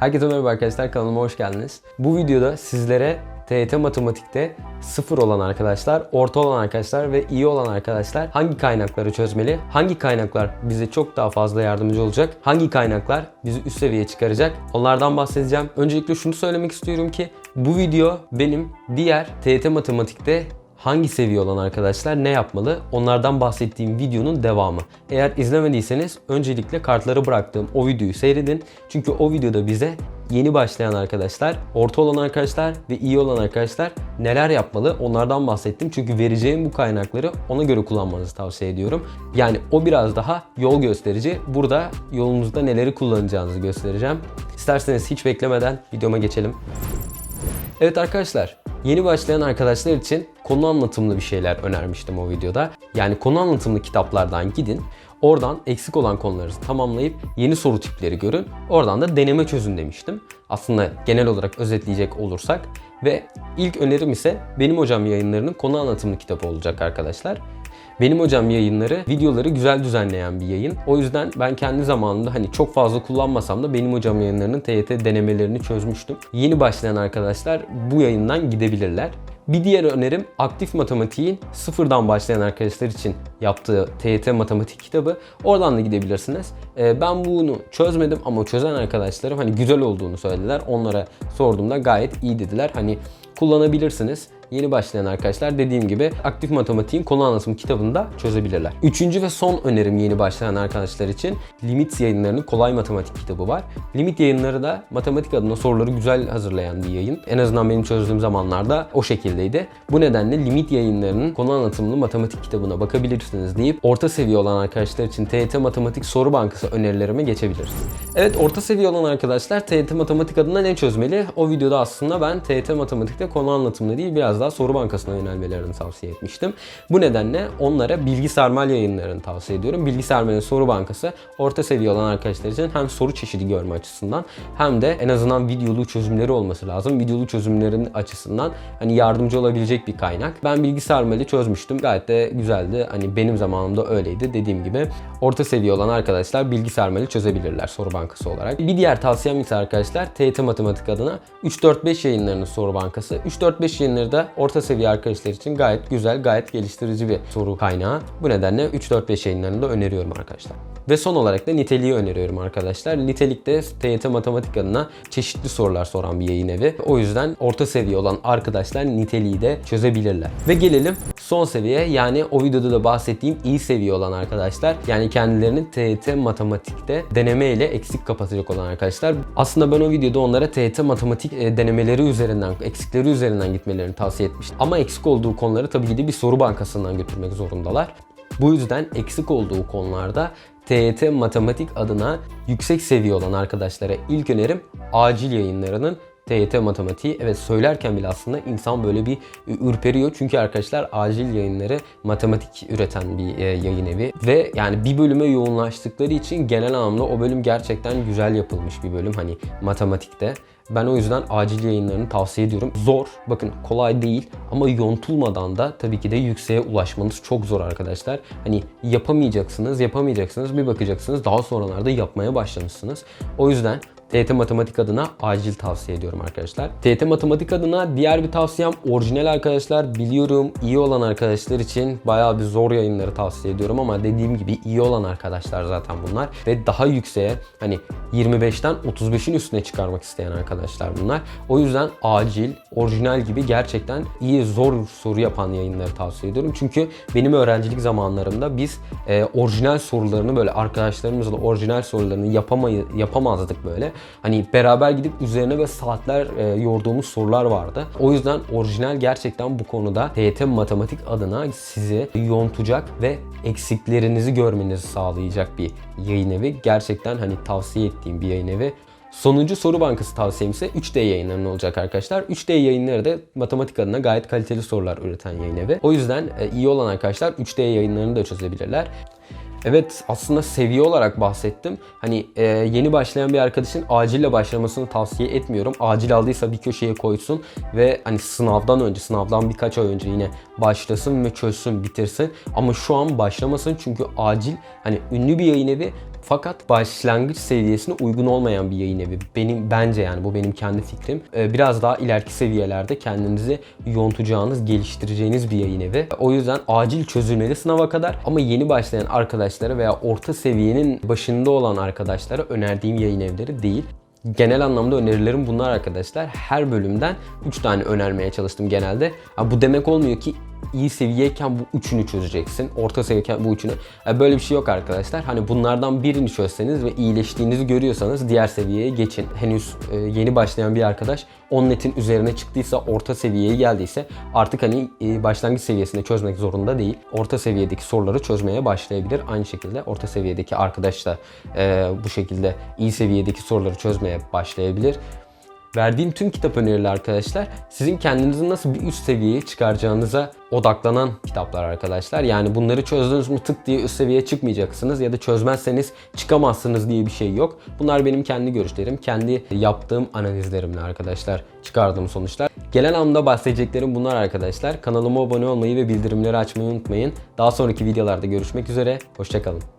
Herkese merhaba arkadaşlar kanalıma hoş geldiniz. Bu videoda sizlere TYT Matematik'te sıfır olan arkadaşlar, orta olan arkadaşlar ve iyi olan arkadaşlar hangi kaynakları çözmeli, hangi kaynaklar bize çok daha fazla yardımcı olacak, hangi kaynaklar bizi üst seviyeye çıkaracak onlardan bahsedeceğim. Öncelikle şunu söylemek istiyorum ki bu video benim diğer TYT Matematik'te hangi seviye olan arkadaşlar ne yapmalı onlardan bahsettiğim videonun devamı. Eğer izlemediyseniz öncelikle kartları bıraktığım o videoyu seyredin. Çünkü o videoda bize yeni başlayan arkadaşlar, orta olan arkadaşlar ve iyi olan arkadaşlar neler yapmalı onlardan bahsettim. Çünkü vereceğim bu kaynakları ona göre kullanmanızı tavsiye ediyorum. Yani o biraz daha yol gösterici. Burada yolunuzda neleri kullanacağınızı göstereceğim. İsterseniz hiç beklemeden videoma geçelim. Evet arkadaşlar, yeni başlayan arkadaşlar için konu anlatımlı bir şeyler önermiştim o videoda. Yani konu anlatımlı kitaplardan gidin. Oradan eksik olan konuları tamamlayıp yeni soru tipleri görün. Oradan da deneme çözün demiştim. Aslında genel olarak özetleyecek olursak ve ilk önerim ise benim hocam yayınlarının konu anlatımlı kitabı olacak arkadaşlar. Benim hocam yayınları videoları güzel düzenleyen bir yayın. O yüzden ben kendi zamanında hani çok fazla kullanmasam da benim hocam yayınlarının TYT denemelerini çözmüştüm. Yeni başlayan arkadaşlar bu yayından gidebilirler. Bir diğer önerim aktif matematiğin sıfırdan başlayan arkadaşlar için yaptığı TYT matematik kitabı. Oradan da gidebilirsiniz. Ee, ben bunu çözmedim ama çözen arkadaşlarım hani güzel olduğunu söylediler. Onlara sorduğumda gayet iyi dediler. Hani kullanabilirsiniz. Yeni başlayan arkadaşlar dediğim gibi aktif matematiğin konu anlatım kitabını da çözebilirler. Üçüncü ve son önerim yeni başlayan arkadaşlar için Limit yayınlarının kolay matematik kitabı var. Limit yayınları da matematik adına soruları güzel hazırlayan bir yayın. En azından benim çözdüğüm zamanlarda o şekildeydi. Bu nedenle Limit yayınlarının konu anlatımlı matematik kitabına bakabilirsiniz deyip orta seviye olan arkadaşlar için TYT Matematik Soru Bankası önerilerime geçebiliriz. Evet orta seviye olan arkadaşlar TYT Matematik adına ne çözmeli? O videoda aslında ben TYT Matematik'te konu anlatımlı değil biraz daha soru bankasına yönelmelerini tavsiye etmiştim. Bu nedenle onlara Bilgi Sarmal yayınlarını tavsiye ediyorum. Bilgi Sarmal'in soru bankası orta seviye olan arkadaşlar için hem soru çeşidi görme açısından hem de en azından videolu çözümleri olması lazım. Videolu çözümlerin açısından hani yardımcı olabilecek bir kaynak. Ben Bilgi Sarmal'i çözmüştüm. Gayet de güzeldi. Hani benim zamanımda öyleydi. Dediğim gibi orta seviye olan arkadaşlar Bilgi Sarmal'i çözebilirler soru bankası olarak. Bir diğer tavsiyem ise arkadaşlar TYT Matematik adına 3-4-5 yayınlarının soru bankası. 3-4-5 yayınları da orta seviye arkadaşlar için gayet güzel, gayet geliştirici bir soru kaynağı. Bu nedenle 3-4-5 yayınlarını da öneriyorum arkadaşlar. Ve son olarak da niteliği öneriyorum arkadaşlar. Nitelikte TYT Matematik adına çeşitli sorular soran bir yayın evi. O yüzden orta seviye olan arkadaşlar niteliği de çözebilirler. Ve gelelim son seviye yani o videoda da bahsettiğim iyi seviye olan arkadaşlar. Yani kendilerini TYT Matematik'te deneme ile eksik kapatacak olan arkadaşlar. Aslında ben o videoda onlara TYT Matematik e, denemeleri üzerinden, eksikleri üzerinden gitmelerini tavsiye etmiştim. Ama eksik olduğu konuları tabii ki de bir soru bankasından götürmek zorundalar. Bu yüzden eksik olduğu konularda TYT Matematik adına yüksek seviye olan arkadaşlara ilk önerim acil yayınlarının TYT matematiği evet söylerken bile aslında insan böyle bir ürperiyor. Çünkü arkadaşlar acil yayınları matematik üreten bir e, yayın evi ve yani bir bölüme yoğunlaştıkları için genel anlamda o bölüm gerçekten güzel yapılmış bir bölüm hani matematikte. Ben o yüzden acil yayınlarını tavsiye ediyorum. Zor, bakın kolay değil ama yontulmadan da tabii ki de yükseğe ulaşmanız çok zor arkadaşlar. Hani yapamayacaksınız, yapamayacaksınız bir bakacaksınız daha sonralarda yapmaya başlamışsınız. O yüzden TYT Matematik adına acil tavsiye ediyorum arkadaşlar. TYT Matematik adına diğer bir tavsiyem orijinal arkadaşlar. Biliyorum iyi olan arkadaşlar için bayağı bir zor yayınları tavsiye ediyorum ama dediğim gibi iyi olan arkadaşlar zaten bunlar. Ve daha yükseğe hani 25'ten 35'in üstüne çıkarmak isteyen arkadaşlar bunlar. O yüzden acil, orijinal gibi gerçekten iyi zor soru yapan yayınları tavsiye ediyorum. Çünkü benim öğrencilik zamanlarımda biz e, orijinal sorularını böyle arkadaşlarımızla orijinal sorularını yapamayı, yapamazdık böyle. Hani beraber gidip üzerine ve saatler e, yorduğumuz sorular vardı. O yüzden orijinal gerçekten bu konuda TYT Matematik adına sizi yontacak ve eksiklerinizi görmenizi sağlayacak bir yayın evi. Gerçekten hani tavsiye ettiğim bir yayın evi. Sonuncu soru bankası tavsiyem ise 3D yayınlarının olacak arkadaşlar. 3D yayınları da matematik adına gayet kaliteli sorular üreten yayın evi. O yüzden e, iyi olan arkadaşlar 3D yayınlarını da çözebilirler. Evet aslında seviye olarak bahsettim. Hani e, yeni başlayan bir arkadaşın acille başlamasını tavsiye etmiyorum. Acil aldıysa bir köşeye koysun ve hani sınavdan önce, sınavdan birkaç ay önce yine başlasın ve çözsün, bitirsin. Ama şu an başlamasın çünkü acil hani ünlü bir yayın evi Fakat başlangıç seviyesine uygun olmayan bir yayın evi. Benim bence yani bu benim kendi fikrim. Ee, biraz daha ileriki seviyelerde kendinizi yontacağınız, geliştireceğiniz bir yayın evi. O yüzden acil çözülmeli sınava kadar ama yeni başlayan arkadaşlara veya orta seviyenin başında olan arkadaşlara önerdiğim yayın evleri değil. Genel anlamda önerilerim bunlar arkadaşlar. Her bölümden 3 tane önermeye çalıştım genelde. Ha, bu demek olmuyor ki iyi seviyeyken bu üçünü çözeceksin. Orta seviyeyken bu üçünü. Ha, böyle bir şey yok arkadaşlar. Hani bunlardan birini çözseniz ve iyileştiğinizi görüyorsanız diğer seviyeye geçin. Henüz e, yeni başlayan bir arkadaş 10 netin üzerine çıktıysa, orta seviyeye geldiyse artık hani e, başlangıç seviyesinde çözmek zorunda değil. Orta seviyedeki soruları çözmeye başlayabilir. Aynı şekilde orta seviyedeki arkadaş da e, bu şekilde iyi seviyedeki soruları çözmeye başlayabilir. Verdiğim tüm kitap önerileri arkadaşlar sizin kendinizi nasıl bir üst seviyeye çıkaracağınıza odaklanan kitaplar arkadaşlar. Yani bunları çözdünüz mü tık diye üst seviyeye çıkmayacaksınız ya da çözmezseniz çıkamazsınız diye bir şey yok. Bunlar benim kendi görüşlerim, kendi yaptığım analizlerimle arkadaşlar çıkardığım sonuçlar. Genel anlamda bahsedeceklerim bunlar arkadaşlar. Kanalıma abone olmayı ve bildirimleri açmayı unutmayın. Daha sonraki videolarda görüşmek üzere. Hoşçakalın.